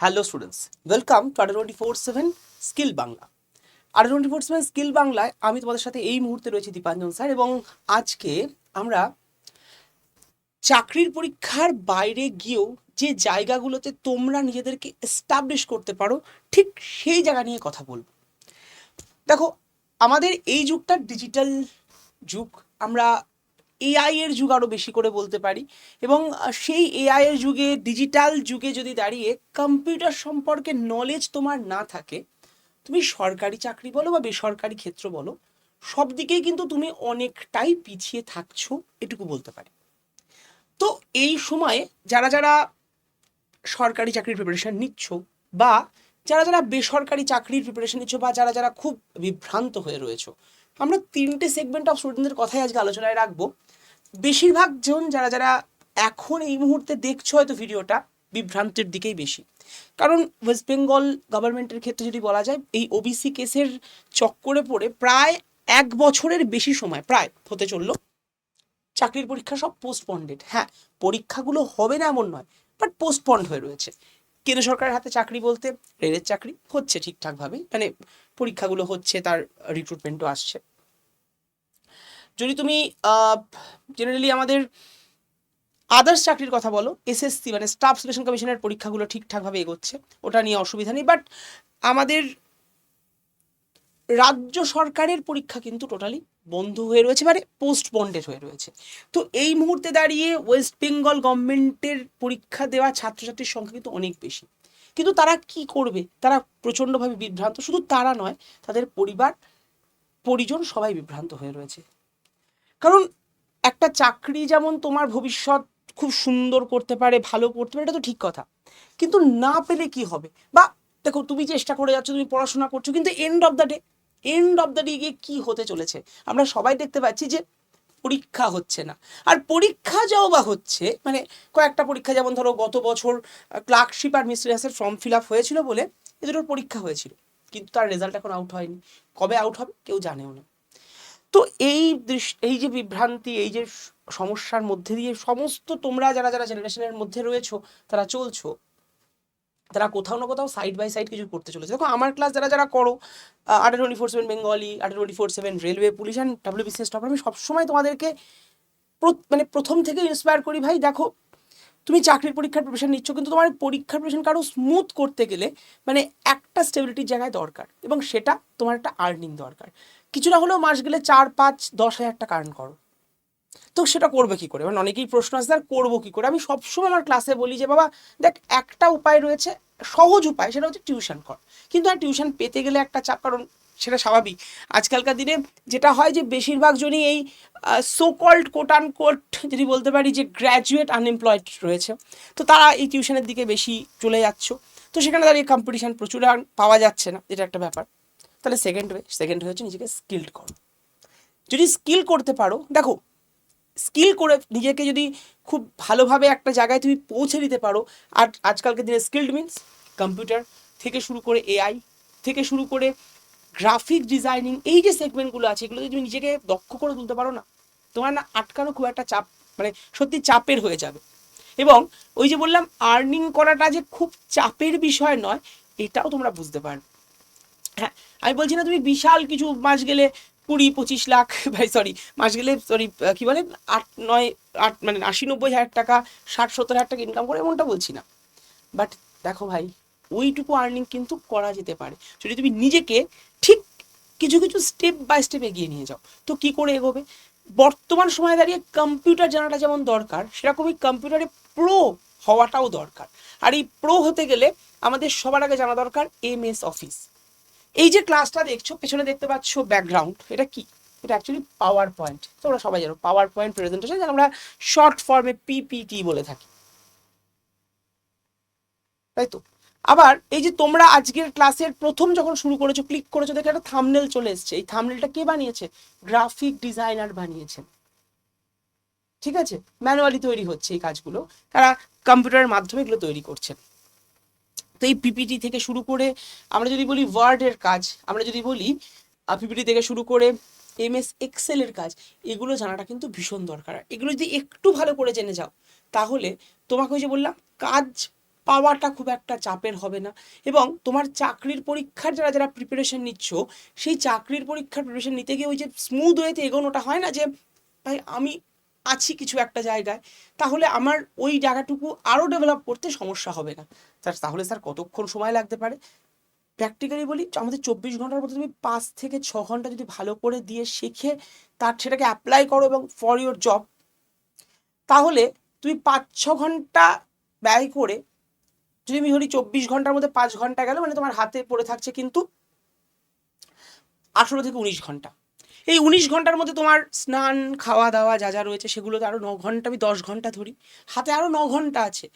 Hello students welcome to Adda twenty four seven skill Bangla Adda twenty four seven skill বাংলায় আমি তোমাদের সাথে এই মুহূর্তে রয়েছি দীপাঞ্জন স্যার এবং আজকে আমরা চাকরির পরীক্ষার বাইরে গিয়েও যে জায়গাগুলোতে তোমরা নিজেদেরকে এস্টাবলিশ করতে পারো, ঠিক সেই জায়গা নিয়ে কথা বলব। দেখো, আমাদের এই যুগটা ডিজিটাল যুগ। আমরা এআই এর যুগ আরও বেশি করে বলতে পারি। এবং সেই এআই এর যুগে ডিজিটাল যুগে যদি দাঁড়িয়ে কম্পিউটার সম্পর্কে নলেজ তোমার না থাকে, তুমি সরকারি চাকরি বলো বা বেসরকারি ক্ষেত্র বলো, সব দিকেই কিন্তু তুমি অনেকটাই পিছিয়ে থাকছো এটুকু বলতে পারি। তো এই সময়ে যারা যারা সরকারি চাকরির প্রিপারেশন নিচ্ছ বা যারা যারা বেসরকারি চাকরির প্রিপারেশন নিচ্ছ বা যারা যারা খুব বিভ্রান্ত হয়ে রয়েছো আমরা তিনটে সেগমেন্ট অফ স্টুডেন্টদের কথাই আজকে আলোচনায় রাখব। বেশিরভাগ জন যারা যারা এখন এই মুহূর্তে দেখছ হয়তো ভিডিওটা, বিভ্রান্তির দিকেই বেশি। কারণ ওয়েস্ট বেঙ্গল গভর্নমেন্টের ক্ষেত্রে যদি বলা যায়, এই ওবিসি কেসের চক্করে পড়ে প্রায় এক বছরের বেশি সময়, প্রায় হতে চলল। চাকরির পরীক্ষা সব পোস্টপন্ডেড হ্যাঁ পরীক্ষাগুলো হবে না এমন নয় বাট পোস্টপন্ড হয়ে রয়েছে। কেন্দ্র সরকারের হাতে চাকরি বলতে, রেলের চাকরি হচ্ছে ঠিকঠাকভাবে মানে পরীক্ষাগুলো হচ্ছে, তার রিক্রুটমেন্টও আসছে। যদি তুমি জেনারেলি আমাদের আদার্স চাকরির কথা বলো এসএসসি মানে স্টাফ সিলেকশন কমিশনের পরীক্ষাগুলো ঠিকঠাকভাবে এগোচ্ছে, ওটা নিয়ে অসুবিধা নেই বাট আমাদের রাজ্য সরকারের পরীক্ষা কিন্তু টোটালি বন্ধ হয়ে রয়েছে মানে পোস্টপন্ডেড হয়ে রয়েছে। তো এই মুহূর্তে দাঁড়িয়ে ওয়েস্ট বেঙ্গল গভর্নমেন্টের পরীক্ষা দেওয়া ছাত্রছাত্রীর সংখ্যা কিন্তু অনেক বেশি। কিন্তু তারা কি করবে? তারা প্রচণ্ডভাবে বিভ্রান্ত, শুধু তারা নয়, তাদের পরিবার, পরিজন সবাই বিভ্রান্ত হয়ে রয়েছে। কারণ একটা চাকরি যেমন তোমার ভবিষ্যৎ খুব সুন্দর করতে পারে, ভালো করতে পারে, এটা তো ঠিক কথা। কিন্তু না পেলে কি হবে? বা দেখো, তুমি চেষ্টা করে যাচ্ছ, তুমি পড়াশোনা করছ, কিন্তু end of the day end of the day গিয়ে কী হতে চলেছে? আমরা সবাই দেখতে পাচ্ছি যে পরীক্ষা হচ্ছে না। আর পরীক্ষা যাও বা হচ্ছে মানে কয়েকটা পরীক্ষা, যেমন ধরো গত বছর ক্লার্কশিপ আর মিস্ট্রিয়াসের ফর্ম ফিল আপ হয়েছিল বলে এ দুটোর পরীক্ষা হয়েছিল। কিন্তু তার রেজাল্ট এখন আউট হয়নি। কবে আউট হবে? কেউ জানেও না। তো এই দৃশ- এই যে বিভ্রান্তি, এই যে সমস্যার মধ্যে দিয়ে সমস্ত তোমরা যারা যারা জেনারেশনের মধ্যে রয়েছো, তারা চলছো। তারা কোথাও না কোথাও সাইড বাই সাইড কিছু করতে চলেছে। দেখো, আমার ক্লাস যারা যারা করো Adda twenty four seven Bengali Adda twenty four seven railway police and WBCS topper আমি সবসময় তোমাদেরকে মানে প্রথম থেকে ইন্সপায়ার করি, ভাই, দেখো, তুমি চাকরির পরীক্ষার প্রিপারেশন নিচ্ছ, কিন্তু তোমার পরীক্ষার প্রিপারেশন কারও স্মুথ করতে গেলে মানে একটা স্টেবিলিটির জায়গায় দরকার এবং সেটা তোমার একটা আর্নিং দরকার। কিছুটা হলেও মাস গেলে চার, পাঁচ, দশ হাজার টাকা আর্ন করো। তো সেটা করবে কি করে? মানে অনেকেই প্রশ্ন আসছে আর করব কি করে? আমি সবসময় আমার ক্লাসে বলি যে, বাবা, দেখ, একটা উপায় রয়েছে, সহজ উপায়, সেটা হচ্ছে টিউশন কর। কিন্তু আর টিউশন পেতে গেলে একটা চাপ, কারণ সেটা স্বাভাবিক। আজকালকার দিনে যেটা হয় যে, বেশিরভাগ জনই এই so called quote unquote যদি বলতে পারি যে গ্র্যাজুয়েট আনএমপ্লয়েড রয়েছে। তো তারা এই টিউশনের দিকে বেশি চলে যাচ্ছ। তো সেখানে দাঁড়িয়ে কম্পিটিশান প্রচুর পাওয়া যাচ্ছে না, এটা একটা ব্যাপার। তাহলে সেকেন্ড ওয়ে সেকেন্ড হচ্ছে নিজেকে স্কিল্ড করো। যদি স্কিল করতে পারো, দেখো স্কিল করে নিজেকে যদি খুব ভালোভাবে একটা জায়গায় তুমি পৌঁছে দিতে পারো, আর আজকালকার দিনে স্কিল্ড মিনস কম্পিউটার থেকে শুরু করে এআই থেকে শুরু করে গ্রাফিক ডিজাইনিং এই যে সেগমেন্টগুলো আছে এগুলো তুমি নিজেকে দক্ষ করে তুলতে পারো না। তোমার না আটকানো খুব একটা চাপ মানে সত্যি চাপের হয়ে যাবে। এবং ওই যে বললাম আর্নিং করাটা যে খুব চাপের বিষয় নয়, এটাও তোমরা বুঝতে পারবে। হ্যাঁ আমি বলছি না তুমি বিশাল কিছু, মাস গেলে কুড়ি, পঁচিশ লাখ, ভাই সরি মাস গেলে সরি কি বলে, আট, নয়, আট মানে আশি, নব্বই হাজার টাকা, ষাট, সত্তর হাজার টাকা ইনকাম করে এমনটা বলছি না। বাট দেখো ভাই, ওইটুকু আর্নিং কিন্তু করা যেতে পারে। যদি তুমি নিজেকে ঠিক কিছু কিছু স্টেপ বাই স্টেপ এগিয়ে নিয়ে যাও, তো কি করে এগোবে? বর্তমান সময়ে দাঁড়িয়ে কম্পিউটার জানাটা যেমন দরকার, সেরকমই কম্পিউটারে প্রো হওয়াটাও দরকার। আর এই প্রো হতে গেলে আমাদের সবার আগে জানা দরকার এম এস অফিস এই যে ক্লাসটা দেখছ, পেছনে দেখতে পাচ্ছ ব্যাকগ্রাউন্ড এটা কি? এটা অ্যাকচুয়ালি পাওয়ার পয়েন্ট তোমরা সবাই জানো পাওয়ার পয়েন্ট প্রেজেন্টেশন আমরা শর্ট ফর্মে পিপিটি বলে থাকি। তাই তো? আবার এই যে তোমরা আজকের ক্লাসের প্রথম যখন শুরু করেছ ক্লিক করেছ, দেখে একটা থামনেল চলে এসছে। এই থামনেলটা কে বানিয়েছে? গ্রাফিক ডিজাইনার বানিয়েছেন। ঠিক আছে? ম্যানুয়ালি তৈরি হচ্ছে এই কাজগুলো। তারা কম্পিউটারের মাধ্যমে এগুলো তৈরি করছেন। তো এই পিপিটি থেকে শুরু করে আমরা যদি বলি ওয়ার্ডের কাজ, আমরা যদি বলি পিপিটি থেকে শুরু করে এম এস এক্সেলের কাজ, এগুলো জানাটা কিন্তু ভীষণ দরকার। এগুলো যদি একটু ভালো করে জেনে যাও, তাহলে তোমাকে ওই যে বললাম, কাজ পাওয়াটা খুব একটা চাপের হবে না। এবং তোমার চাকরির পরীক্ষার যারা যারা প্রিপারেশন নিচ্ছ, সেই চাকরির পরীক্ষার প্রিপারেশন নিতে গিয়ে ওই যে স্মুথ ওয়েতে এগোনোটা হয় না যে, ভাই, আমি আছি কিছু একটা জায়গায়, তাহলে আমার ওই জায়গাটুকু আরও ডেভেলপ করতে সমস্যা হবে না। স্যার, তাহলে স্যার কতক্ষণ সময় লাগতে পারে? প্র্যাকটিক্যালি বলি, আমাদের চব্বিশ ঘণ্টার মধ্যে তুমি পাঁচ থেকে ছ ঘণ্টা যদি ভালো করে দিয়ে শিখে, তার সেটাকে অ্যাপ্লাই করো এবং ফর ইওর জব তাহলে তুমি পাঁচ ছ ঘণ্টা ব্যয় করে, যদি আমি ধরি চব্বিশ ঘণ্টার মধ্যে পাঁচ ঘণ্টা গেল মানে তোমার হাতে পড়ে থাকছে কিন্তু আঠেরো থেকে উনিশ ঘণ্টা। এই উনিশ ঘণ্টার মধ্যে তোমার স্নান খাওয়া দাওয়া যা যা রয়েছে সেগুলো তো আরও ন ঘণ্টা, আমি দশ ঘণ্টা ধরি। হাতে আরও ন ঘণ্টা আছে।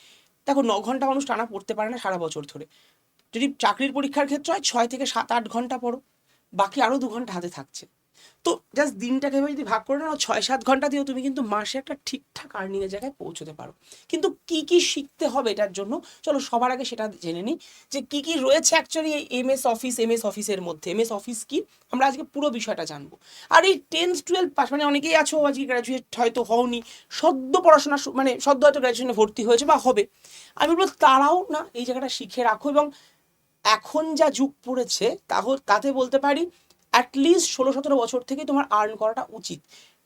দেখো, ন ঘণ্টা মানুষ টানা পড়তে পারে না সারা বছর ধরে। যদি চাকরির পরীক্ষার ক্ষেত্রে হয়, ছয় থেকে সাত, আট ঘণ্টা পড়ো। বাকি আরও দু ঘণ্টা হাতে থাকছে। তো জাস্ট দিনটাকে যদি ভাগ করে নাও ছয় সাত ঘণ্টা দিয়েও তুমি কিন্তু মাসে একটা ঠিকঠাক আর্নিংয়ের জায়গায় পৌঁছতে পারো। কিন্তু কি কি শিখতে হবে এটার জন্য? চলো সবার আগে সেটা জেনে নিই যে কি কি রয়েছে অ্যাকচুয়ালি এই M S Office M S অফিসের মধ্যে। এম এস অফিস কি? আমরা আজকে পুরো বিষয়টা জানব। আর এই টেন্থ টুয়েলভ পাস মানে অনেকেই আছো, আজকে গ্র্যাজুয়েট হয়তো হওনি, সদ্য পড়াশোনা মানে সদ্য হয়তো গ্র্যাজুয়েশনে ভর্তি হয়েছে বা হবে। আমি বলব তারাও না এই জায়গাটা শিখে রাখো এবং এখন যা যুগ পড়েছে, তাহ তাতে বলতে পারি অ্যাটলিস্ট ষোলো সতেরো বছর থেকে তোমার আর্ন করাটা উচিত।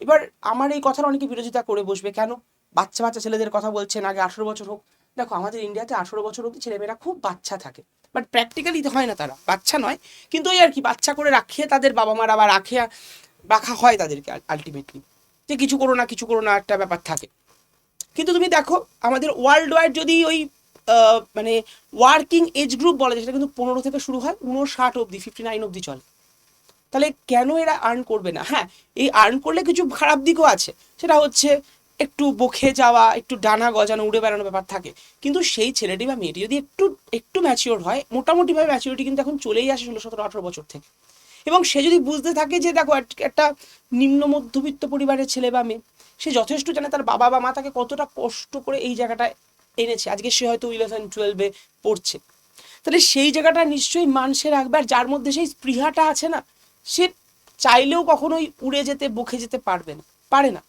এবার আমার এই কথার অনেকে বিরোধিতা করে বসবে, কেন? বাচ্চা বাচ্চা ছেলেদের কথা বলছেন, আগে আঠেরো বছর হোক। দেখো, আমাদের ইন্ডিয়াতে আঠেরো বছর অব্দি ছেলেমেয়েরা খুব বাচ্চা থাকে বাট প্র্যাকটিক্যালি হয় না তারা, বাচ্চা নয়। কিন্তু ওই আর কি, বাচ্চা করে রাখিয়ে তাদের বাবা মারা বা রাখে রাখা হয় তাদেরকে আলটিমেটলি যে কিছু করো না, কিছু করো না, একটা ব্যাপার থাকে। কিন্তু তুমি দেখো, আমাদের ওয়ার্ল্ড ওয়াইড যদি ওই মানে ওয়ার্কিং এজ গ্রুপ বলা যায় সেটা কিন্তু পনেরো থেকে শুরু হয় উনষাট অবধি ফিফটি নাইন অবধি চলে। তাহলে কেন এরা আর্ন করবে না? হ্যাঁ এই আর্ন করলে কিছু খারাপ দিকও আছে। সেটা হচ্ছে একটু বকে যাওয়া, একটু ডানা গজানো, উড়ে বেড়ানো ব্যাপার থাকে। কিন্তু সেই ছেলেটি বা মেয়েটি যদি একটু একটু ম্যাচিওর হয়, মোটামুটিভাবে ম্যাচিওরিটি কিন্তু এখন চলেই আসে ষোলো, সতেরো, আঠেরো বছর থেকে। এবং সে যদি বুঝতে থাকে যে, দেখো, এক- একটা নিম্ন মধ্যবিত্ত পরিবারের ছেলে বা মেয়ে, সে যথেষ্ট জানে তার বাবা বা মা তাকে কতটা কষ্ট করে এই জায়গাটায় এনেছে। আজকে সে হয়তো ইলেভেন টুয়েলভে পড়ছে। তাহলে সেই জায়গাটা নিশ্চয়ই মান সে রাখবে, আর যার মধ্যে সেই স্পৃহাটা আছে না সে চাইলেও কখনোই উড়ে যেতে, বকে যেতে পারবে না, পারে না।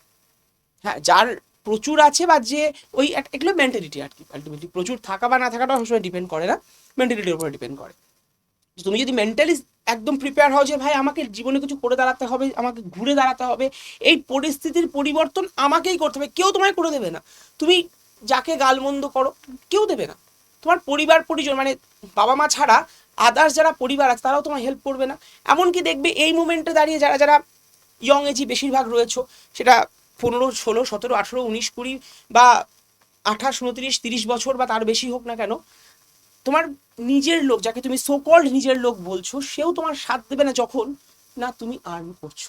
হ্যাঁ যার প্রচুর আছে বা যে ওই এগুলো মেন্টালিটি আর কি আলটিমেটলি প্রচুর থাকা বা না থাকাটা সবসময় ডিপেন্ড করে না মেন্টালিটির উপরে ডিপেন্ড করে। তুমি যদি মেন্টালি একদম প্রিপেয়ার হও যে, ভাই, আমাকে জীবনে কিছু করে দাঁড়াতে হবে, আমাকে ঘুরে দাঁড়াতে হবে, এই পরিস্থিতির পরিবর্তন আমাকেই করতে হবে, কেউ তোমায় করে দেবে না। তুমি যাকে গালমন্দ করো, কেউ দেবে না। তোমার পরিবার পরিজন মানে বাবা মা ছাড়া আদার্স যারা পরিবার আছে, তারাও তোমার হেল্প করবে না। এমনকি দেখবে এই মুমেন্টে দাঁড়িয়ে যারা যারা ইয়ং এজই বেশিরভাগ রয়েছে, সেটা পনেরো, ষোলো, সতেরো, আঠেরো, উনিশ, কুড়ি বা আঠাশ, উনত্রিশ, তিরিশ বছর বা তার বেশি হোক না কেন, তোমার নিজের লোক, যাকে তুমি সোকল্ড নিজের লোক বলছো, সেও তোমার সাথ দেবে না যখন না তুমি আর্ন করছ।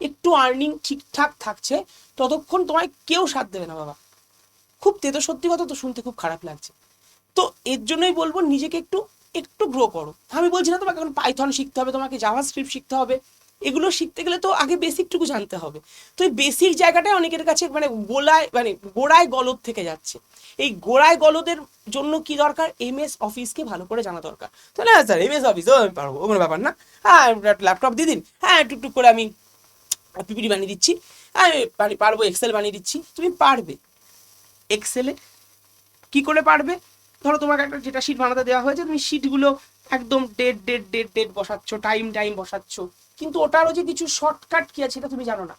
একটু আর্নিং ঠিকঠাক থাকছে, ততক্ষণ তোমায় কেউ সাথ দেবে না, বাবা। খুব তেতো সত্যি কথা তো শুনতে খুব খারাপ লাগছে। তো এর জন্যই বলব, নিজেকে একটু একটু গ্রো করো। আমি বলছি না তোমাকে এখন পাইথন শিখতে হবে, তোমাকে জাভা স্ক্রিপ্ট শিখতে হবে। এগুলো শিখতে গেলে তো আগে বেসিকটুকু জানতে হবে। তো এই বেসিক জায়গাটায় অনেকের কাছে মানে গোলায় মানে গোড়ায় গলদ থেকে যাচ্ছে। এই গোড়ায় গলদের জন্য কি দরকার? এম এস অফিসকে ভালো করে জানা দরকার। তো না স্যার এম এস অফিস ও আমি পারব, কোনো ব্যাপার না। হ্যাঁ ল্যাপটপ দিয়ে দিন। হ্যাঁ টুকটুক করে আমি পিপিটি বানিয়ে দিচ্ছি। হ্যাঁ আমি পারব এক্সেল বানিয়ে দিচ্ছি। তুমি পারবে। এক্সেলে কি করে পারবে? ধরো তোমাকে একটা যেটা শিট বানাতে দেওয়া হয়েছে, তুমি শিটগুলো একদম ডেট ডেট ডেট ডেট বসাচ্ছ টাইম টাইম বসাচ্ছ। কিন্তু ওটারও যে কিছু শর্টকাট কি আছে সেটা তুমি জানো না।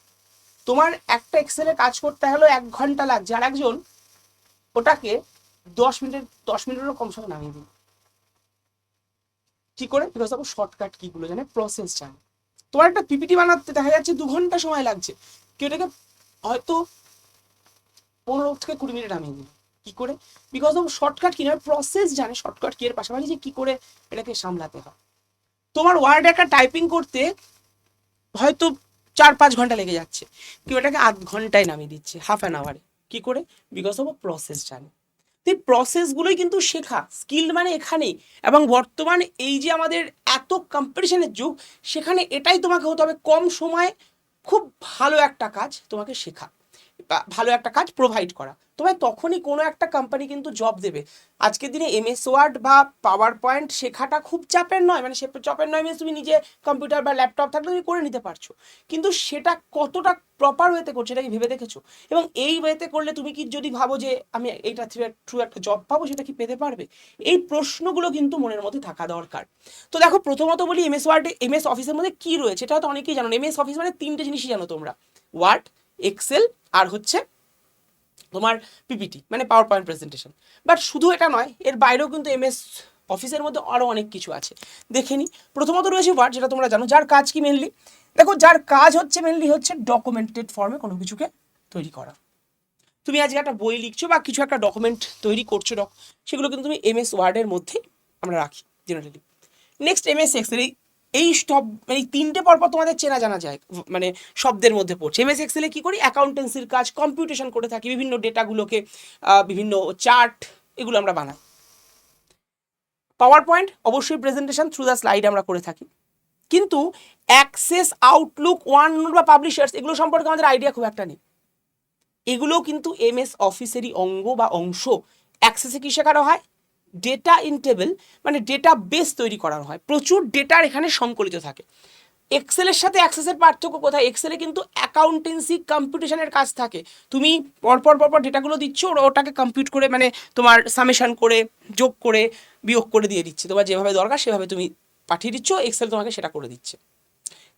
তোমার একটা এক্সেলে কাজ করতে হলো এক ঘণ্টা লাগছে। আর একজন ওটাকে দশ মিনিটের, দশ মিনিটেরও কম সময় নামিয়ে দিন কি করে? বিকজ দেখো শর্টকাট কিগুলো জানে? প্রসেস জানে। তোমার একটা পিপিটি বানাতে দেখা যাচ্ছে দু ঘণ্টা সময় লাগছে। কেউ এটাকে হয়তো পনেরো থেকে কুড়ি মিনিট নামিয়ে দিন কি করে? বিকজ অফ শর্টকাট কি না প্রসেস জানে শর্টকাট কি এর পাশাপাশি যে কি করে এটাকে সামলাতে হয়। তোমার ওয়ার্ড একটা টাইপিং করতে হয়তো চার পাঁচ ঘণ্টা লেগে যাচ্ছে। কেউ এটাকে আধ ঘন্টায় নামিয়ে দিচ্ছে হাফ অ্যান আওয়ারে কি করে? বিকজ অফ প্রসেস জানে। তো প্রসেসগুলোই কিন্তু শেখা স্কিল মানে এখানেই। এবং বর্তমানে এই যে আমাদের এত কম্পিটিশনের যুগ, সেখানে এটাই তোমাকে হতে হবে। কম সময়ে খুব ভালো একটা কাজ তোমাকে শেখা। ভালো একটা কাজ প্রোভাইড করা। তোমায় তখনই কোনো একটা কোম্পানি কিন্তু জব দেবে। আজকের দিনে এমএস ওয়ার্ড বা পাওয়ার পয়েন্ট শেখাটা খুব চাপের নয় মানে সে চাপের নয় মিনস তুমি নিজে কম্পিউটার বা ল্যাপটপ থাকলে তুমি করে নিতে পারছ। কিন্তু সেটা কতটা প্রপার ওয়েতে করছ, এটা কি ভেবে দেখেছ? এবং এই ওয়েতে করলে তুমি কি যদি ভাবো যে আমি এইটা থ্রু একটা জব পাবো, সেটা কি পেতে পারবে? এই প্রশ্নগুলো কিন্তু মনের মধ্যে থাকা দরকার। তো দেখো, প্রথমত বলি এমএস ওয়ার্ডে এমএস অফিসের মধ্যে কি রয়েছে এটা হয়তো অনেকেই জানো। এমএস অফিস মানে তিনটে জিনিসই জানো তোমরা। ওয়ার্ড এক্সেল আর হচ্ছে তোমার পিপিটি মানে পাওয়ার পয়েন্ট প্রেজেন্টেশন বাট শুধু এটা নয়, এর বাইরেও কিন্তু এমএস অফিসের মধ্যে আরও অনেক কিছু আছে। দেখে নিই প্রথমত রয়েছে ওয়ার্ড যেটা তোমরা জানো। যার কাজ কি মেনলি দেখো, যার কাজ হচ্ছে মেনলি হচ্ছে ডকুমেন্টেড ফর্মে কোনো কিছুকে তৈরি করা। তুমি আজকে একটা বই লিখছো বা কিছু একটা ডকুমেন্ট তৈরি করছ ডক সেগুলো কিন্তু তুমি এমএস ওয়ার্ডের মধ্যে আমরা রাখি জেনারেলি নেক্সট এমএস এক্সেল এই এই মানে এই তিনটে পরপর তোমাদের চেনা জানা যায় মানে শব্দের মধ্যে পড়ছে। এমএস এক্সেলে কী করি? অ্যাকাউন্টেন্সির কাজ কম্পিউটেশন করে থাকি, বিভিন্ন ডেটাগুলোকে বিভিন্ন চার্ট এগুলো আমরা বানাই। পাওয়ার পয়েন্ট অবশ্যই প্রেজেন্টেশন থ্রু দ্য স্লাইড আমরা করে থাকি। কিন্তু অ্যাক্সেস আউটলুক ওয়ান বা পাবলিশার্স এগুলো সম্পর্কে আমাদের আইডিয়া খুব একটা নেই। এগুলোও কিন্তু এমএস অফিসেরই অঙ্গ বা অংশ। অ্যাক্সেসে কী শেখানো হয়? ডেটা ইন টেবিল মানে ডেটা বেস তৈরি করানো হয়। প্রচুর ডেটার এখানে সংকলিত থাকে। এক্সেলের সাথে অ্যাক্সেসের পার্থক্য কোথায়? এক্সেলে কিন্তু অ্যাকাউন্টেন্সি কম্পিউটেশনের কাজ থাকে। তুমি পরপর পরপর ডেটাগুলো দিচ্ছ, ওরা ওটাকে কম্পিউট করে মানে তোমার সামেশন করে, যোগ করে, বিয়োগ করে দিয়ে দিচ্ছে। তোমার যেভাবে দরকার, সেভাবে তুমি পাঠিয়ে দিচ্ছ এক্সেল তোমাকে সেটা করে দিচ্ছে।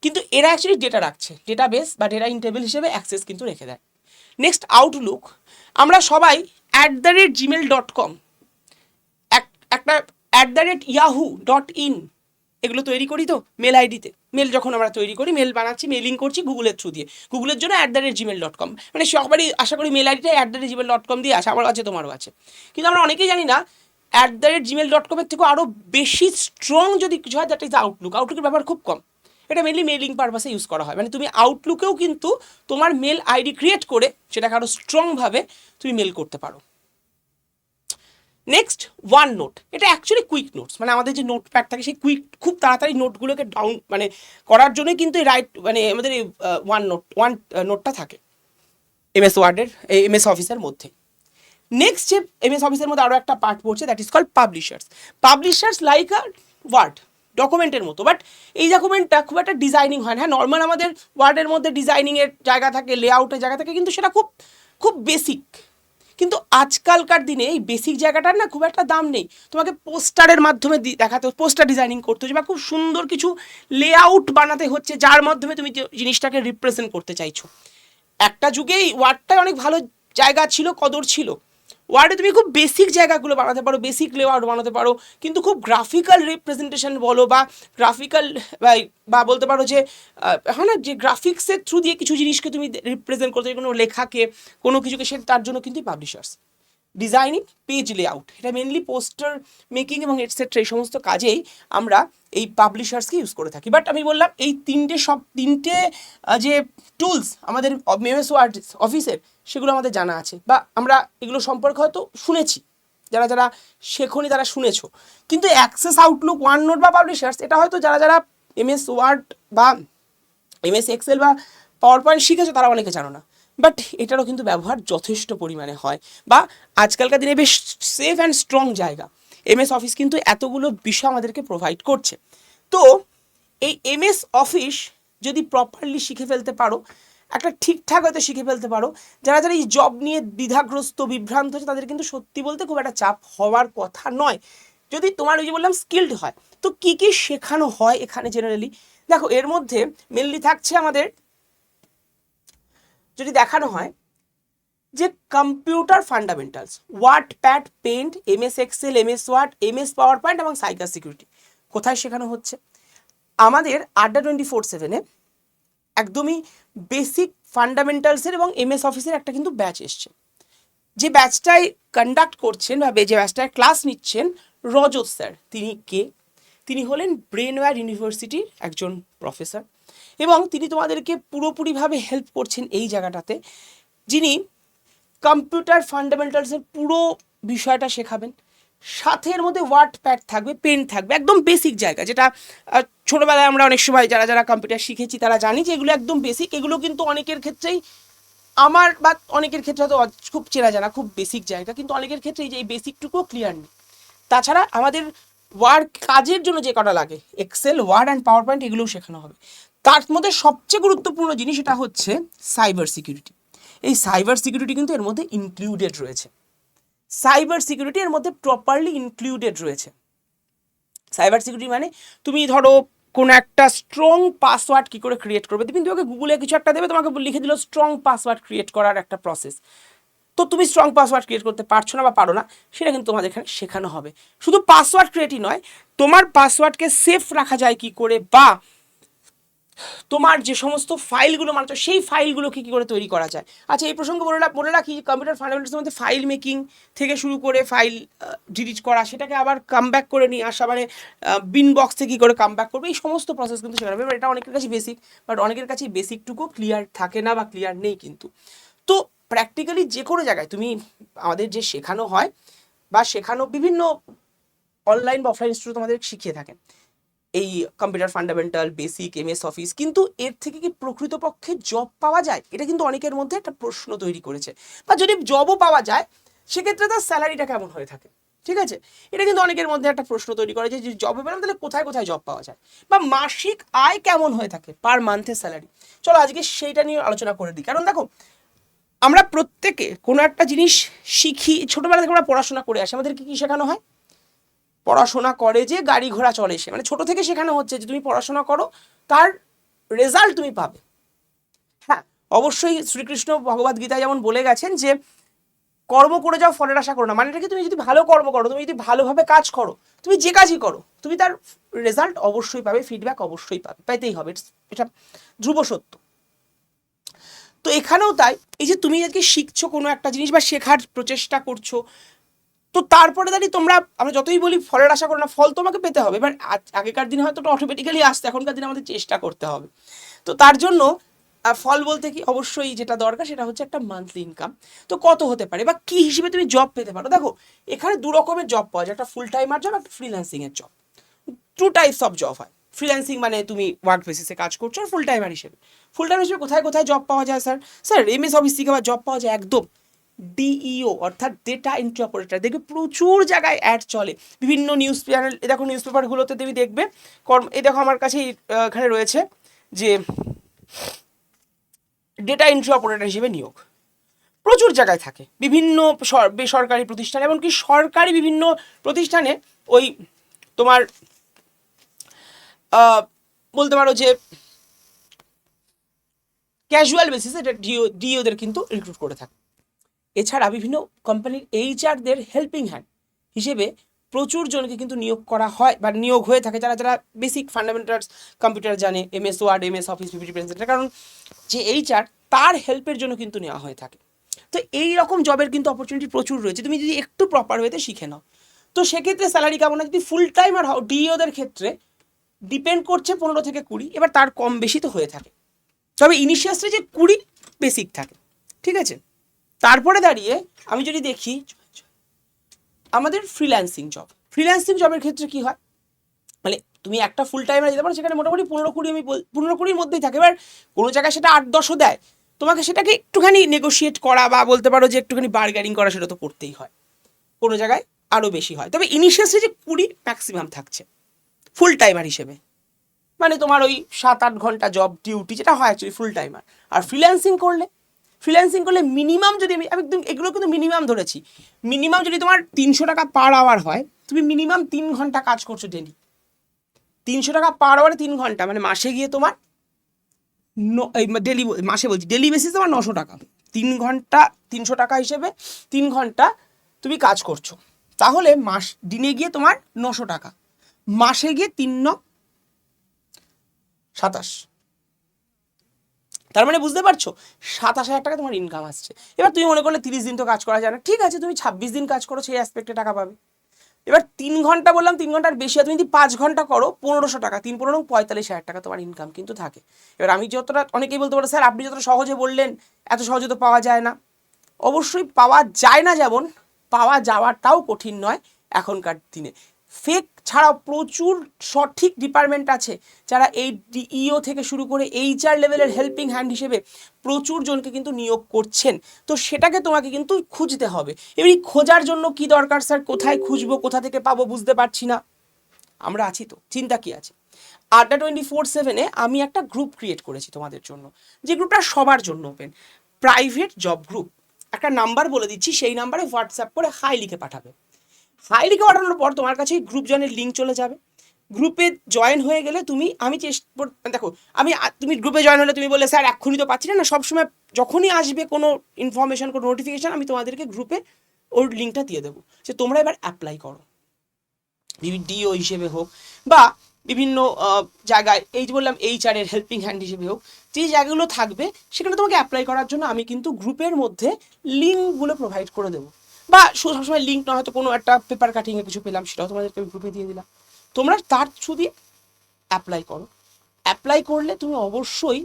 কিন্তু এরা অ্যাকচুয়ালি ডেটা রাখছে। ডেটা বেস বা ডেটা ইন টেবিল হিসেবে অ্যাক্সেস কিন্তু রেখে দেয়। নেক্সট আউটলুক আমরা সবাই at the rate Gmail dot com একটা at the rate Yahoo dot in এগুলো তৈরি করি তো মেল আইডিতে মেল যখন আমরা তৈরি করি মেল বানাচ্ছি মেলিং করছি গুগলের থ্রু দিয়ে। গুগলের জন্য at the rate Gmail dot com মানে সবারই আশা করি মেল আইডিটা at the rate Gmail dot com দিয়ে আসে আমারও আছে, তোমারও আছে। কিন্তু আমরা অনেকেই জানি না at the rate Gmail dot কমের থেকেও আরও বেশি স্ট্রং যদি কিছু হয় দ্যাট ইজ আউটলুক আউটলুকের ব্যবহার খুব কম। এটা মেনলি মেলিং পারপাসে ইউজ করা হয়। মানে তুমি আউটলুকেও কিন্তু তোমার মেল আইডি ক্রিয়েট করে, সেটাকে আরও স্ট্রংভাবে তুমি মেল করতে পারো। নেক্সট ওয়ান নোট এটা অ্যাকচুয়ালি কুইক নোটস মানে আমাদের যে নোট প্যাড থাকে, সেই কুইক খুব তাড়াতাড়ি নোটগুলোকে ডাউন মানে করার জন্যই কিন্তু এই রাইট মানে আমাদের এই ওয়ান নোট ওয়ান নোটটা থাকে। এমএস ওয়ার্ডের এমএস অফিসের মধ্যে। নেক্সট যে এমএস অফিসের মধ্যে আরও একটা পার্ট পড়ছে that is call publishers publishers like a word ডকুমেন্টের মতো। বাট এই ডকুমেন্টটা খুব একটা ডিজাইনিং হয় না। হ্যাঁ নর্মাল আমাদের ওয়ার্ডের মধ্যে ডিজাইনিংয়ের জায়গা থাকে লেআউটের জায়গা থাকে, কিন্তু সেটা খুব খুব বেসিক কিন্তু আজকালকার দিনে এই বেসিক জায়গাটার না খুব একটা দাম নেই। তোমাকে পোস্টারের মাধ্যমে দেখাতে পোস্টার ডিজাইনিং করতে হচ্ছে বা খুব সুন্দর কিছু লেআউট বানাতে হচ্ছে যার মাধ্যমে তুমি জিনিসটাকে রিপ্রেজেন্ট করতে চাইছো। একটা যুগেই ওয়ার্ডটাই অনেক ভালো জায়গা ছিল, কদর ছিল। ওয়ার্ডে তুমি খুব বেসিক জায়গাগুলো বানাতে পারো বেসিক লেআউট বানাতে পারো, কিন্তু খুব গ্রাফিক্যাল রিপ্রেজেন্টেশন বলো বা গ্রাফিক্যাল বা বলতে পারো যে হয় না, যে গ্রাফিক্সের থ্রু দিয়ে কিছু জিনিসকে তুমি রিপ্রেজেন্ট করতে কোনো লেখাকে, কোনো কিছুকে সে তার জন্য কিন্তু পাবলিশার্স ডিজাইনিং পেজ লেআউট এটা মেনলি পোস্টার মেকিং এবং এটসেট্রা এই সমস্ত কাজেই আমরা এই পাবলিশার্সকে ইউজ করে থাকি। বাট আমি বললাম, এই তিনটে সব, তিনটে যে টুলস আমাদের এমএস ওয়ার্ড অফিসের সেগুলো আমাদের জানা আছে। বা আমরা এগুলো সম্পর্কে হয়তো শুনেছি। যারা যারা শেখনি তারা শুনেছো। কিন্তু অ্যাক্সেস আউটলুক ওয়ান নোট বা পাবলিশার্স এটা হয়তো যারা যারা এমএস ওয়ার্ড বা এমএস এক্সেল বা পাওয়ার পয়েন্ট শিখেছো, তারা অনেকে জানো না। বাট এটারও কিন্তু ব্যবহার যথেষ্ট পরিমাণে হয়। বা আজকালকার দিনে বেশ সেফ অ্যান্ড স্ট্রং জায়গা। এমএস অফিস কিন্তু এতগুলো বিষয় আমাদেরকে প্রোভাইড করছে। তো এই এমএস অফিস যদি প্রপারলি শিখে ফেলতে পারো, একটা ঠিকঠাক হয়তো শিখে ফেলতে পারো, যারা যারা এই জব নিয়ে দ্বিধাগ্রস্ত, বিভ্রান্ত হচ্ছে তাদের কিন্তু সত্যি বলতে খুব একটা চাপ হওয়ার কথা নয়। যদি তোমার ওই যে বললাম স্কিল্ড হয়, তো কি কি শেখানো হয় এখানে জেনারেলি দেখো, এর মধ্যে মেনলি থাকছে আমাদের যদি দেখানো হয় যে computer fundamentals WordPad Paint MS Excel M MS Word MS PowerPoint এবং সাইবার সিকিউরিটি কোথায় শেখানো হচ্ছে? আমাদের আড্ডা টোয়েন্টি ফোর সেভেনে একদমই বেসিক ফান্ডামেন্টালসের এবং এমএস অফিসের একটা কিন্তু ব্যাচ এসছে। যে ব্যাচটায় কন্ডাক্ট করছেন বা যে ব্যাচটায় ক্লাস নিচ্ছেন রজত স্যার তিনি কে? তিনি হলেন ব্রেনওয়্যার ইউনিভার্সিটির একজন প্রফেসর এবং তিনি তোমাদেরকে পুরোপুরিভাবে হেল্প করছেন এই জায়গাটাতে, যিনি কম্পিউটার ফান্ডামেন্টালসের পুরো বিষয়টা শেখাবেন। সাথে এর মধ্যে ওয়ার্ড প্যাড থাকবে পেন থাকবে, একদম বেসিক জায়গা, যেটা ছোটোবেলায় আমরা অনেক সময় যারা যারা কম্পিউটার শিখেছি, তারা জানি যে এগুলো একদম বেসিক এগুলো কিন্তু অনেকের ক্ষেত্রেই আমার বা অনেকের ক্ষেত্রে হয়তো খুব চেনা জানা, খুব বেসিক জায়গা, কিন্তু অনেকের ক্ষেত্রে এই যে এই বেসিকটুকুও ক্লিয়ার নেই। তাছাড়া আমাদের ওয়ার্ক কাজের জন্য যে কটা লাগে Excel Word and PowerPoint এগুলোও শেখানো হবে। তার মধ্যে সবচেয়ে গুরুত্বপূর্ণ জিনিস এটা হচ্ছে সাইবার সিকিউরিটি এই সাইবার সিকিউরিটি কিন্তু এর মধ্যে ইনক্লুডেড রয়েছে। সাইবার সিকিউরিটি এর মধ্যে প্রপারলি ইনক্লুডেড রয়েছে। সাইবার সিকিউরিটি মানে তুমি ধরো কোনো একটা স্ট্রং পাসওয়ার্ড কি করে ক্রিয়েট করবে? তুমি তোমাকে গুগলে কিছু একটা দেবে, তোমাকে লিখে দিল স্ট্রং পাসওয়ার্ড ক্রিয়েট করার একটা প্রসেস তো তুমি স্ট্রং পাসওয়ার্ড ক্রিয়েট করতে পারছ না বা পারো না, সেটা কিন্তু তোমাদের এখানে শেখানো হবে। শুধু পাসওয়ার্ড ক্রিয়েটই নয়, তোমার পাসওয়ার্ডকে সেফ রাখা যায় কি করে বা তোমার যে সমস্ত ফাইলগুলো মানছো সেই ফাইলগুলোকে কী করে তৈরি করা যায়। আচ্ছা এই প্রসঙ্গে বলে বলে রাখি কম্পিউটার ফান্ডামেন্টালসের মধ্যে ফাইল মেকিং থেকে শুরু করে ফাইল ডিলিট করা, সেটাকে আবার কাম ব্যাক করে নিয়ে আসা মানে বিন বক্সে কী করে কাম ব্যাক করবে, এই সমস্ত প্রসেস কিন্তু শেখানো হবে। এটা অনেকের কাছে বেসিক বাট অনেকের কাছে বেসিকটুকু ক্লিয়ার থাকে না বা ক্লিয়ার নেই কিন্তু। তো প্র্যাকটিক্যালি যে কোনো জায়গায় তুমি আমাদের যে শেখানো হয় বা শেখানো বিভিন্ন অনলাইন বা অফলাইন ইনস্টিটিউট আমাদের শিখিয়ে থাকেন এই computer fundamental basic MS Office কিন্তু এর থেকে কি প্রকৃতপক্ষে জব পাওয়া যায়? এটা কিন্তু অনেকের মধ্যে একটা প্রশ্ন তৈরি করেছে। বা যদি জবও পাওয়া যায়, সেক্ষেত্রে তার স্যালারিটা কেমন হয়ে থাকে? ঠিক আছে? এটা কিন্তু অনেকের মধ্যে একটা প্রশ্ন তৈরি করে যে জবে পেলাম, তাহলে কোথায় কোথায় জব পাওয়া যায়? বা মাসিক আয় কেমন হয়ে থাকে? পার মান্থের স্যালারি চলো আজকে সেইটা নিয়ে আলোচনা করে দিই। কারণ দেখো আমরা প্রত্যেকে কোনো একটা জিনিস শিখি, ছোটবেলা থেকে আমরা পড়াশোনা করে আসি আমাদের কি শেখানো হয়? পড়াশোনা করে যে গাড়ি ঘোড়া চলে সে মানে ছোটো থেকে শেখানো হচ্ছে যে তুমি পড়াশোনা করো, তার রেজাল্ট তুমি পাবে। হ্যাঁ অবশ্যই শ্রীকৃষ্ণ ভগবদ গীতায় যেমন বলে গেছেন যে, কর্ম করে যাও, ফলের আশা করো না। মানে এটা কি তুমি যদি ভালো কর্ম করো, তুমি যদি ভালোভাবে কাজ করো, তুমি যে কাজই করো, তুমি তার রেজাল্ট অবশ্যই পাবে ফিডব্যাক অবশ্যই পাবে। পাইতেই হবে। এটা ধ্রুব সত্য। তো এখানেও তাই। এই যে তুমি আজকে শিখছো কোনো একটা জিনিস বা শেখার প্রচেষ্টা করছ, তো তারপরে দাঁড়িয়ে তোমরা, আমরা যতই বলি ফলের আশা করো না, ফল তোমাকে পেতে হবে। এবার আগেকার দিনে হয়তো অটোমেটিক্যালি আসতে এখনকার দিনে আমাদের চেষ্টা করতে হবে। তো তার জন্য ফল বলতে কি অবশ্যই যেটা দরকার সেটা হচ্ছে একটা মান্থলি ইনকাম তো কত হতে পারে বা কি হিসেবে তুমি জব পেতে পারো? দেখো, এখানে দু রকমের জব পাওয়া যায়, একটা ফুল টাইমার জব একটা ফ্রিল্যান্সিং এর job two types of job হয়। ফ্রিল্যান্সিং মানে তুমি ওয়ার্ক বেসিসে কাজ করছ আর ফুল টাইমার হিসেবে। ফুল টাইম হিসেবে কোথায় কোথায় জব পাওয়া যায় স্যার স্যার এমএস অফিস থেকে আবার জব পাওয়া যায় একদম ডিইও অর্থাৎ ডেটা এন্ট্রি অপারেটর দেখবে প্রচুর জায়গায় অ্যাড চলে। বিভিন্ন নিউজ চ্যানেল এ দেখো নিউজ পেপারগুলোতে তুমি দেখবে। কর্ম, এ দেখো আমার কাছে এখানে রয়েছে যে ডেটা এন্ট্রি অপারেটর হিসেবে নিয়োগ। প্রচুর জায়গায় থাকে। বিভিন্ন সর- বেসরকারি প্রতিষ্ঠান, এমনকি সরকারি বিভিন্ন প্রতিষ্ঠানে ওই তোমার বলতে পারো যে ক্যাজুয়াল বেসিসে ডিও ডিওদের কিন্তু রিক্রুট করে থাকে। এছাড়া বিভিন্ন কোম্পানির এইচআরদের হেল্পিং হ্যান্ড হিসেবে প্রচুর জনকে কিন্তু নিয়োগ করা হয় বা নিয়োগ হয়ে থাকে যারা যারা বেসিক ফান্ডামেন্টালস কম্পিউটার জানে MS Word MS Office PPT প্রেজেন্টের কারণ যে এইচআর তার হেল্পের জন্য কিন্তু নেওয়া হয়ে থাকে। তো এই রকম জবের কিন্তু অপরচুনিটি প্রচুর রয়েছে। তুমি যদি একটু প্রপার ওয়েতে শিখে নাও। তো সেক্ষেত্রে স্যালারি কেমন যদি ফুল টাইমার হও ডিওদের ক্ষেত্রে ডিপেন্ড করছে পনেরো থেকে কুড়ি, এবার তার কম বেশি তো হয়ে থাকে। তবে ইনিশিয়াল স্টেজে কুড়ি বেসিক থাকে, ঠিক আছে? তারপরে দাঁড়িয়ে আমি যদি দেখি, আমাদের ফ্রিল্যান্সিং জব ফ্রিল্যান্সিং জবের ক্ষেত্রে কি হয়? মানে তুমি একটা ফুল টাইমে যেতে পারো, সেখানে মোটামুটি পনেরো কুড়ি আমি পনেরো কুড়ির মধ্যেই থাকে। এবার কোনো জায়গায় সেটা আট দশও দেয়, তোমাকে সেটাকে একটুখানি নেগোশিয়েট করা বা বলতে পারো যে একটুখানি বার্গারিং করা, সেটা তো করতেই হয়। কোনো জায়গায় আরও বেশি হয়। তবে ইনিশিয়াল স্টেজে কুড়ি ম্যাক্সিমাম থাকছে। ফুল টাইমার হিসেবে। মানে তোমার ওই সাত আট ঘণ্টা জব ডিউটি যেটা হয় অ্যাকচুয়ালি ফুল টাইমার আর ফ্রিল্যান্সিং করলে ফ্রিল্যান্সিং করলে মিনিমাম যদি আমি একদম, এগুলো কিন্তু মিনিমাম ধরেছি। মিনিমাম যদি তোমার তিনশো টাকা পার আওয়ার হয়, তুমি মিনিমাম তিন ঘণ্টা কাজ করছ ডেলি তিনশো টাকা পার আওয়ারে তিন ঘণ্টা মানে মাসে গিয়ে তোমার ডেলি মাসে বলছি ডেলি বেসিস তোমার নশো টাকা। তিন ঘণ্টা, তিনশো টাকা হিসেবে তিন ঘণ্টা তুমি কাজ করছ। তাহলে মাস, দিনে গিয়ে তোমার নশো টাকা। মাসে গিয়ে তিন ন সাতাশ। তার মানে বুঝতে পারছ? সাতাশ হাজার টাকা তোমার ইনকাম আসছে। এবার তুমি মনে করলে তিরিশ দিন তো কাজ করা যায় না। ঠিক আছে, তুমি ছাব্বিশ দিন কাজ করো, সেই অ্যাসপেক্টে টাকা পাবে। এবার তিন ঘণ্টা বললাম, তিন ঘণ্টার বেশি তুমি যদি পাঁচ ঘণ্টা করো, পনেরোশো টাকা, তিন পনেরো পঁয়তাল্লিশ হাজার টাকা তোমার ইনকাম কিন্তু থাকে। এবার আমি যতটা, অনেকেই বলতে পারো, স্যার, আপনি যতটা সহজে বললেন, এত সহজে তো পাওয়া যায় না। অবশ্যই পাওয়া যায় না যেমন, পাওয়া যাওয়াটাও কঠিন নয় এখনকার দিনে। ফেক ছাড়াও প্রচুর সঠিক ডিপার্টমেন্ট আছে যারা এই ইও থেকে শুরু করে এইচআর লেভেলের হেল্পিং হ্যান্ড হিসেবে প্রচুর জনকে কিন্তু নিয়োগ করছেন। তো সেটাকে তোমাকে কিন্তু খুঁজতে হবে। এবার এই খোঁজার জন্য কি দরকার স্যার কোথায় খুঁজবো, কোথা থেকে পাবো বুঝতে পারছি না। আমরা আছি তো, চিন্তা কি আছে? আড্ডা টোয়েন্টি ফোর সেভেনে আমি একটা গ্রুপ ক্রিয়েট করেছি তোমাদের জন্য, যে গ্রুপটা সবার জন্য ওপেন প্রাইভেট জব গ্রুপ একটা নাম্বার বলে দিচ্ছি, সেই নাম্বারে হোয়াটসঅ্যাপ করে হাই লিখে পাঠাবে। হাই লিখে পাঠানোর পর তোমার কাছে গ্রুপ জয়েনের লিঙ্ক চলে যাবে। গ্রুপে জয়েন হয়ে গেলে তুমি, আমি চেষ্টা দেখো, আমি তুমি গ্রুপে জয়েন হলে তুমি বলে স্যার, এক্ষুনি তো পাচ্ছি না। না, সবসময় যখনই আসবে কোনো ইনফরমেশন কোনো নোটিফিকেশান আমি তোমাদেরকে গ্রুপে ওর লিঙ্কটা দিয়ে দেবো। যে তোমরা এবার অ্যাপ্লাই করো। ডিও হিসেবে হোক বা বিভিন্ন জায়গায়, এই যে বললাম এইচআর এর হেল্পিং হ্যান্ড হিসেবে হোক, যে জায়গাগুলো থাকবে, সেখানে তোমাকে অ্যাপ্লাই করার জন্য আমি কিন্তু গ্রুপের মধ্যে লিঙ্কগুলো প্রোভাইড করে দেবো। বা সবসময় লিঙ্ক না, হয়তো কোনো একটা পেপার কাটিং এ কিছু পেলাম, সেটাও তোমাদেরকে গ্রুপে দিয়ে দিলাম। তোমরা তার থ্রু দিয়ে অ্যাপ্লাই করো। অ্যাপ্লাই করলে তুমি অবশ্যই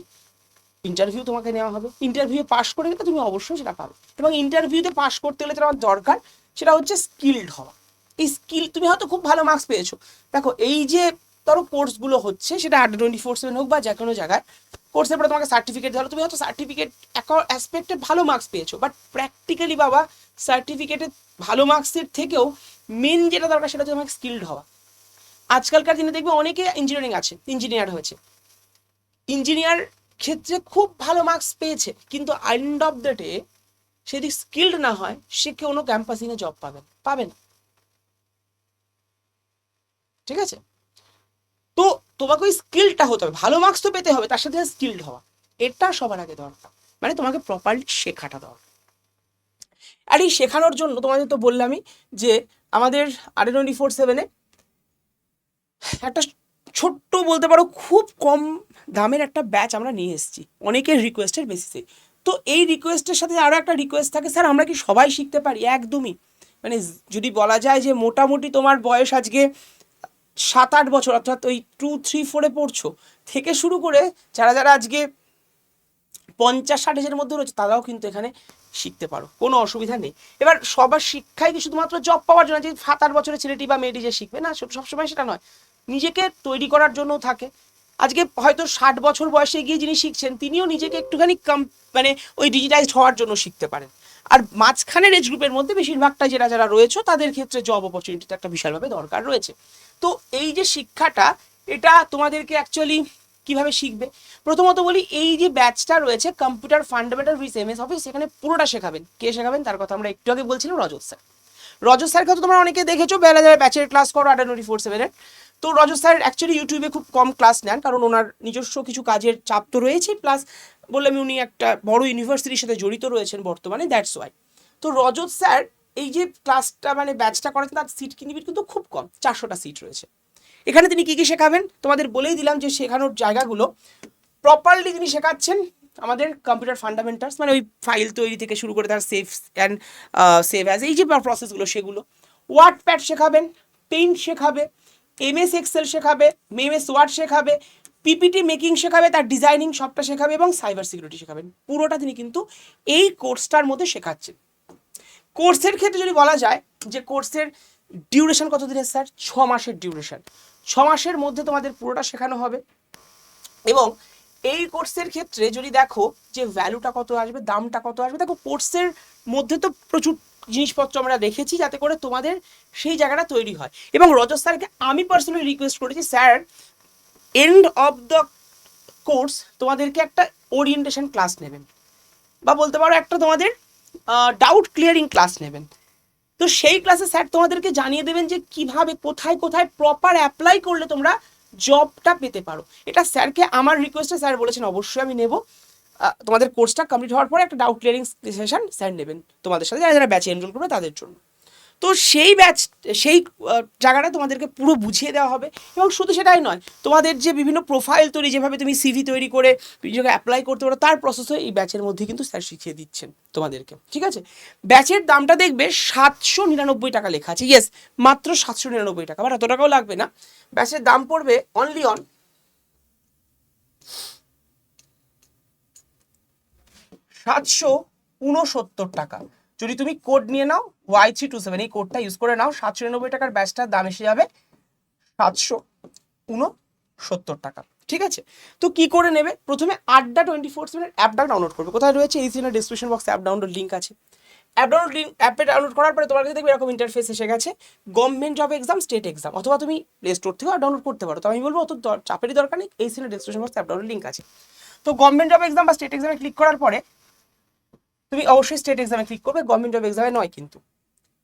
ইন্টারভিউ তোমাকে নেওয়া হবে। ইন্টারভিউ পাশ করে গেলে তুমি অবশ্যই সেটা পাবে। এবং ইন্টারভিউতে পাশ করতে গেলে যেটা আমার দরকার সেটা হচ্ছে স্কিলড হওয়া। এই স্কিল তুমি হয়তো খুব ভালো মার্কস পেয়েছ। দেখো, এই যে ধরো কোর্সগুলো হচ্ছে, সেটা আড্ডা টোয়েন্টি ফোর সেভেন হোক বা যে কোনো জায়গায় কোর্সের পরে তোমাকে সার্টিফিকেট ধরো, তুমি হয়তো সার্টিফিকেট অ্যাসপেক্টে ভালো মার্কস পেয়েছ বাট প্র্যাকটিক্যালি বাবা সার্টিফিকেটে ভালো মার্কসের থেকেও মেন যেটা দরকার সেটা হচ্ছে তোমাকে স্কিলড হওয়া। আজকালকার দিনে দেখবে অনেকে ইঞ্জিনিয়ারিং আছে ইঞ্জিনিয়ার হয়েছে। ইঞ্জিনিয়ার ক্ষেত্রে খুব ভালো মার্কস পেয়েছে, কিন্তু এন্ড অফ দ্য ডে সে যদি স্কিল্ড না হয়, সে কোনো ক্যাম্পাসিংয়ে জব পাবে পাবে না। ঠিক আছে? তো তোমাকে ওই স্কিলটা হতে হবে, ভালো মার্কস তো পেতে হবে, তার সাথে স্কিল্ড হওয়া। এটা সবার আগে দরকার। মানে তোমাকে প্রপারলি শেখাটা দরকার। আর এই শেখানোর জন্য তোমাদের তো বললামই যে আমাদের আর টোয়েন্টি ফোর সেভেনে একটা ছোট্ট বলতে পারো খুব কম দামের একটা ব্যাচ আমরা নিয়ে এসেছি অনেকের রিকোয়েস্টের বেসিসে তো এই রিকোয়েস্টের সাথে আরও একটা রিকোয়েস্ট থাকে, স্যার, আমরা কি সবাই শিখতে পারি? একদমই। মানে যদি বলা যায় যে মোটামুটি তোমার বয়স আজকে সাত আট বছর, অর্থাৎ ওই টু থ্রি ফোরে পড়ছো, থেকে শুরু করে যারা যারা আজকে পঞ্চাশ, ষাট এজের মধ্যে রয়েছে, তারাও কিন্তু এখানে শিখতে পারো, কোনো অসুবিধা নেই। এবার সবার শিক্ষাই কি শুধুমাত্র জব পাওয়ার জন্য? যে সাত আট বছরের ছেলেটি বা মেয়েটি যে শিখবে, না, সব- সবসময় সেটা নয়। নিজেকে তৈরি করার জন্যও থাকে। আজকে হয়তো ষাট বছর বয়সে গিয়ে যিনি শিখছেন, তিনিও নিজেকে একটুখানি কম মানে ওই ডিজিটাইজড হওয়ার জন্য শিখতে পারেন। আর মাঝখানের এজ গ্রুপের মধ্যে বেশিরভাগটা যারা যারা রয়েছে, তাদের ক্ষেত্রে জব অপরচুনিটিতে একটা বিশালভাবে দরকার রয়েছে। তো এই যে শিক্ষাটা, এটা তোমাদেরকে অ্যাকচুয়ালি কীভাবে শিখবে? প্রথমত বলি, এই যে ব্যাচটা রয়েছে computer fundamental with M S Office সেখানে পুরোটা শেখাবেন। কে শেখাবেন? তার কথা আমরা একটু আগে বলছিলাম, রজত স্যার রজত স্যারকে তো তোমরা অনেকে দেখেছ, বেলা যারা ব্যাচের ক্লাস করো টোয়েন্টি ফোর সেভেনের তো রজত স্যার অ্যাকচুয়ালি ইউটিউবে খুব কম ক্লাস নেন, কারণ ওনার নিজস্ব কিছু কাজের চাপ তো রয়েছে প্লাস বললাম উনি একটা বড় ইউনিভার্সিটির সাথে জড়িত রয়েছেন বর্তমানে দ্যাটস ওয়াই তো রজত স্যার এই যে ক্লাসটা মানে ব্যাচটা করেছেন তার সিট কিনবির কিন্তু খুব কম, চারশোটা সিট রয়েছে। এখানে তিনি কি কি শেখাবেন? তোমাদের বলেই দিলাম যে শেখানোর জায়গাগুলো। প্রপারলি তিনি শেখাচ্ছেন আমাদের কম্পিউটার ফান্ডামেন্টালস মানে ওই ফাইল তৈরি থেকে শুরু করে তার সেভ অ্যান্ড সেভ অ্যাজ এই যে প্রসেসগুলো সেগুলো। ওয়ার্ড প্যাড শেখাবেন পেইন্ট শেখাবে এমএস এক্সেল শেখাবে এমএস ওয়ার্ড শেখাবে পিপিটি মেকিং শেখাবে, তার ডিজাইনিং সবটা শেখাবে এবং সাইবার সিকিউরিটি শেখাবেন। পুরোটা তিনি কিন্তু এই কোর্সটার মধ্যে শেখাচ্ছেন। কোর্সের ক্ষেত্রে যদি বলা যায় যে কোর্সের ডিউরেশন কত দিনের স্যার? ছ মাসের ডিউরেশন ছ মাসের মধ্যে তোমাদের পুরোটা শেখানো হবে। এবং এই কোর্সের ক্ষেত্রে যদি দেখো যে ভ্যালুটা কত আসবে, দামটা কত আসবে, দেখো কোর্সের মধ্যে তো প্রচুর জিনিসপত্র আমরা দেখেছি যাতে করে তোমাদের সেই জায়গাটা তৈরি হয়। এবং রজত স্যারকে আমি পার্সোনালি রিকোয়েস্ট করেছি, sir end of the course তোমাদেরকে একটা ওরিয়েন্টেশন ক্লাস নেবেন। বা বলতে পারো একটা তোমাদের ডাউট ক্লিয়ারিং ক্লাস নেবেন। তো সেই ক্লাসে স্যার তোমাদেরকে জানিয়ে দেবেন যে কীভাবে, কোথায় কোথায় প্রপার অ্যাপ্লাই করলে তোমরা জবটা পেতে পারো। এটা স্যারকে আমার রিকোয়েস্টে স্যার বলেছেন, অবশ্যই আমি নেব। তোমাদের কোর্সটা কমপ্লিট হওয়ার পরে একটা ডাউট ক্লিয়ারিং সেশন স্যার নেবেন। তোমাদের সাথে যারা যারা ব্যাচে এনরোল করবে তাদের জন্য। তো সেই ব্যাচ, সেই জায়গাটা তোমাদেরকে পুরো বুঝিয়ে দেওয়া হবে। এবং শুধু সেটাই নয়, তোমাদের যে বিভিন্ন প্রোফাইল তৈরি, যেভাবে তুমি সিভি তৈরি করে জায়গায় অ্যাপ্লাই করতে পারো, তার প্রসেসও এই ব্যাচের মধ্যে কিন্তু স্যার শিখিয়ে দিচ্ছেন তোমাদেরকে, ঠিক আছে? ব্যাচের দামটা দেখবে সাতশো নিরানব্বই টাকা লেখা আছে। ইয়েস মাত্র সাতশো নিরানব্বই টাকা আবার এত টাকাও লাগবে না। ব্যাচের দাম পড়বে অনলি অন সাতশো উনসত্তর টাকা। যদি তুমি কোড নিয়ে নাও ওয়াই থ্রি টু সেভেন এই কোডটা ইউজ করে নাও, সাতশো নিরানব্বই টাকার ব্যাচটার দাম এসে যাবে সাতশো উনসত্তর টাকা। ঠিক আছে? তো কি করে নেবে? প্রথমে আড্ডা টোয়েন্টি ফোর সেভেনের অ্যাপটা ডাউনলোড করবে। কোথায় রয়েছে? এই সিনের ডিসক্রিপশন বক্সে অ্যাপ ডাউনলোড লিঙ্ক আছে। অ্যাপ ডাউনলোড লিঙ্ক অ্যাপে ডাউনলোড করার পরে তোমার কাছে দেখবে এরকম ইন্টারফেস এসে গেছে। Government job exam state exam অথবা তুমি প্লে স্টোর থেকেও ডাউনলোড করতে পারো। তো আমি বলব, অত চাপেরই দরকার নেই, এই সিনের ডিসক্রিপশন বক্সে অ্যাপ ডাউনলোড লিঙ্ক আছে। তো গভর্নমেন্ট জব এক্সাম বা স্টেট এক্সামে ক্লিক করার পরে তুমি অবশ্যই স্টেট এক্সামে ক্লিক করবে গভর্নমেন্ট জব এক্সামে নয় কিন্তু।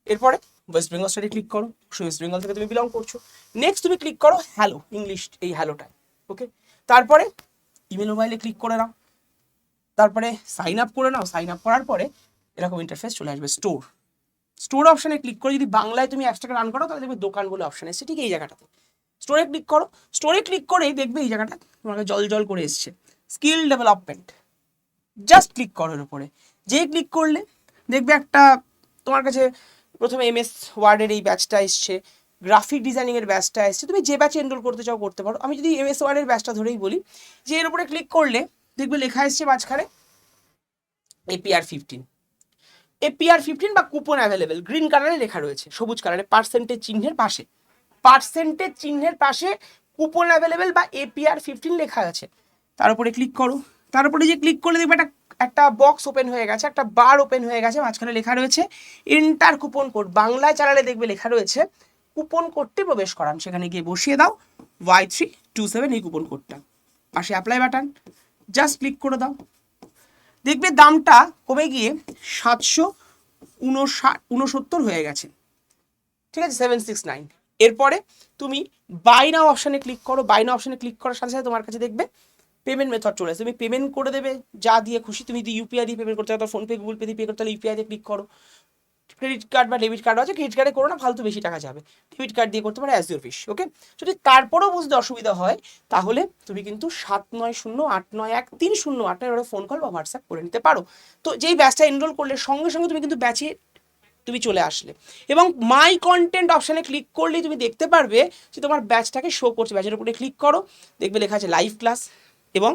এরপরে ওয়েস্ট বেঙ্গল স্টেটে ক্লিক করো ওয়েস্ট বেঙ্গল থেকে তুমি বিলং করছ। নেক্সট তুমি ক্লিক করো হ্যালো ইংলিশ এই হ্যালোটায় ওকে তারপরে ইমেল মোবাইলে ক্লিক করে নাও। তারপরে সাইন আপ করে নাও সাইন আপ করার পরে এরকম ইন্টারফেস চলে আসবে স্টোর স্টোর অপশানে ক্লিক করে যদি বাংলায় তুমি অ্যাপসটাকে রান করো, তাহলে দেখবে দোকান বলে অপশান এসছে ঠিক এই জায়গাটাতে। স্টোরে ক্লিক করো স্টোরে ক্লিক করেই দেখবে এই জায়গাটা তোমাকে জল জল করে এসছে। স্কিল ডেভেলপমেন্ট জাস্ট ক্লিক করো এর উপরে। যেই ক্লিক করলে দেখবে একটা তোমার কাছে প্রথমে এম এস ওয়ার্ডের এই ব্যাচটা এসছে গ্রাফিক ডিজাইনিংয়ের ব্যাচটা এসছে, তুমি যে ব্যাচে এনরোল করতে চাও করতে পারো। আমি যদি এম এস ওয়ার্ডের ব্যাচটা ধরেই বলি, যে এর উপরে ক্লিক করলে দেখবে লেখা এসছে মাঝখানে এপিআর ফিফটিন এপিআর ফিফটিন বা কুপন অ্যাভেলেবেল গ্রিন কালারে লেখা রয়েছে, সবুজ কালারে পার্সেন্টেজ চিহ্নের পাশে। পার্সেন্টেজ চিহ্নের পাশে কুপন অ্যাভেলেবেল বা এপিআর ফিফটিন লেখা আছে। তার উপরে ক্লিক করো। তার উপরে যে ক্লিক করলে দেখবে একটা একটা বক্স ওপেন হয়ে গেছে, একটা বার ওপেন হয়ে গেছে, মাঝখানে লেখা রয়েছে এন্টার কুপন কোড বাংলায় চালালে দেখবে লেখা রয়েছে কুপন কোডটি প্রবেশ করান। সেখানে গিয়ে বসিয়ে দাও ওয়াই থ্রি টু সেভেন এই কুপন কোডটা পাশে অ্যাপ্লাই বাটন জাস্ট ক্লিক করে দাও। দেখবে দামটা কমে গিয়ে সাতশো উনসত্তর হয়ে গেছে। ঠিক আছে সেভেন সিক্স নাইন এরপরে তুমি বাই নাও অপশানে ক্লিক করো। বাই নাও অপশানে ক্লিক করার সাথে সাথে তোমার কাছে দেখবে পেমেন্ট মেথড চলে আসে। তুমি পেমেন্ট করে দেবে, যা দিয়ে খুশি তুমি যদি ইউপিআই দিয়ে পেমেন্ট করতে চাও ফোনপে গুগল পে দিয়ে পে করতে হলে ইউপিআই দিয়ে ক্লিক করো। ক্রেডিট কার্ড বা ডেবিট কার্ড আছে ক্রেডিট কার্ডে করো না, ফালতু বেশি টাকা যাবে। ডেবিট কার্ড দিয়ে করতে পারো অ্যাজ ইউর ফিস ওকে যদি তারপরেও বুঝতে অসুবিধা হয়, তাহলে তুমি কিন্তু সাত নয় শূন্য আট নয় এক তিন শূন্য আট নয় ফোন কল বা হোয়াটসঅ্যাপ করে নিতে পারো। তো যেই ব্যাচটা এনরোল করলে, সঙ্গে সঙ্গে তুমি কিন্তু ব্যাচে তুমি চলে আসলে। এবং মাই কন্টেন্ট অপশানে ক্লিক করলেই তুমি দেখতে পারবে যে তোমার ব্যাচটাকে শো করছে। ব্যাচের উপরে ক্লিক করো, দেখবে লেখা আছে লাইভ ক্লাস এবং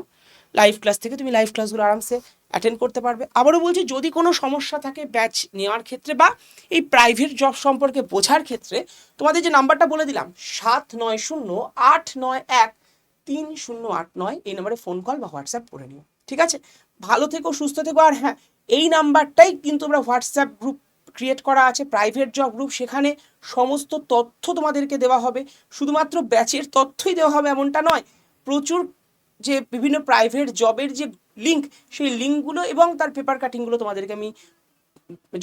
লাইভ ক্লাস থেকে তুমি লাইভ ক্লাসগুলো আরামসে অ্যাটেন্ড করতে পারবে। আবারও বলছি, যদি কোনো সমস্যা থাকে ব্যাচ নেওয়ার ক্ষেত্রে বা এই প্রাইভেট জব সম্পর্কে বোঝার ক্ষেত্রে, তোমাদের যে নাম্বারটা বলে দিলাম, সাত নয় শূন্য আট নয় এক তিন শূন্য আট নয়, এই নম্বরে ফোন কল বা হোয়াটসঅ্যাপ করে নিও। ঠিক আছে? ভালো থেকো, সুস্থ থেকো, আর হ্যাঁ এই নাম্বারটাই কিন্তু আমরা হোয়াটসঅ্যাপ গ্রুপ ক্রিয়েট করা আছে প্রাইভেট জব গ্রুপ সেখানে সমস্ত তথ্য তোমাদেরকে দেওয়া হবে। শুধুমাত্র ব্যাচের তথ্যই দেওয়া হবে এমনটা নয়, প্রচুর যে বিভিন্ন প্রাইভেট জবের যে লিঙ্ক সেই লিঙ্কগুলো এবং তার পেপার কাটিংগুলো তোমাদেরকে আমি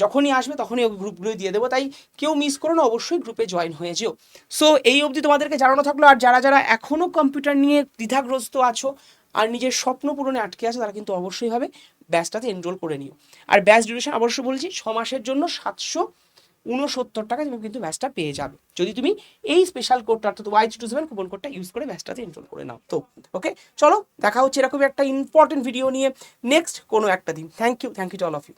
যখনই আসবে তখনই ওই গ্রুপগুলো দিয়ে দেবো। তাই কেউ মিস করো না, অবশ্যই গ্রুপে জয়েন হয়ে যেও। সো এই অবধি তোমাদেরকে জানানো থাকল। আর যারা যারা এখনও কম্পিউটার নিয়ে দ্বিধাগ্রস্ত আছো আর নিজের স্বপ্ন পূরণে আটকে আছে, তারা কিন্তু অবশ্যই হবে ব্যাচটাতে এনরোল করে নিও। আর ব্যাচ ডিউরেশন অবশ্যই বলছি, ছ মাসের জন্য সাতশো উনসত্তর টাকায় তুমি কিন্তু ব্যাচটা পেয়ে যাবে। যদি তুমি এই স্পেশাল কোডটা অর্থাৎ ওয়াই টু সেভেন কুপন কোডটা ইউজ করে ব্যাচটাতে এনরোল করে নাও। তো ওকে চলো, দেখা হচ্ছে এরকমই একটা ইম্পর্টেন্ট ভিডিও নিয়ে। নেক্সট কোনো একটা দিন। Thank you thank you to all of you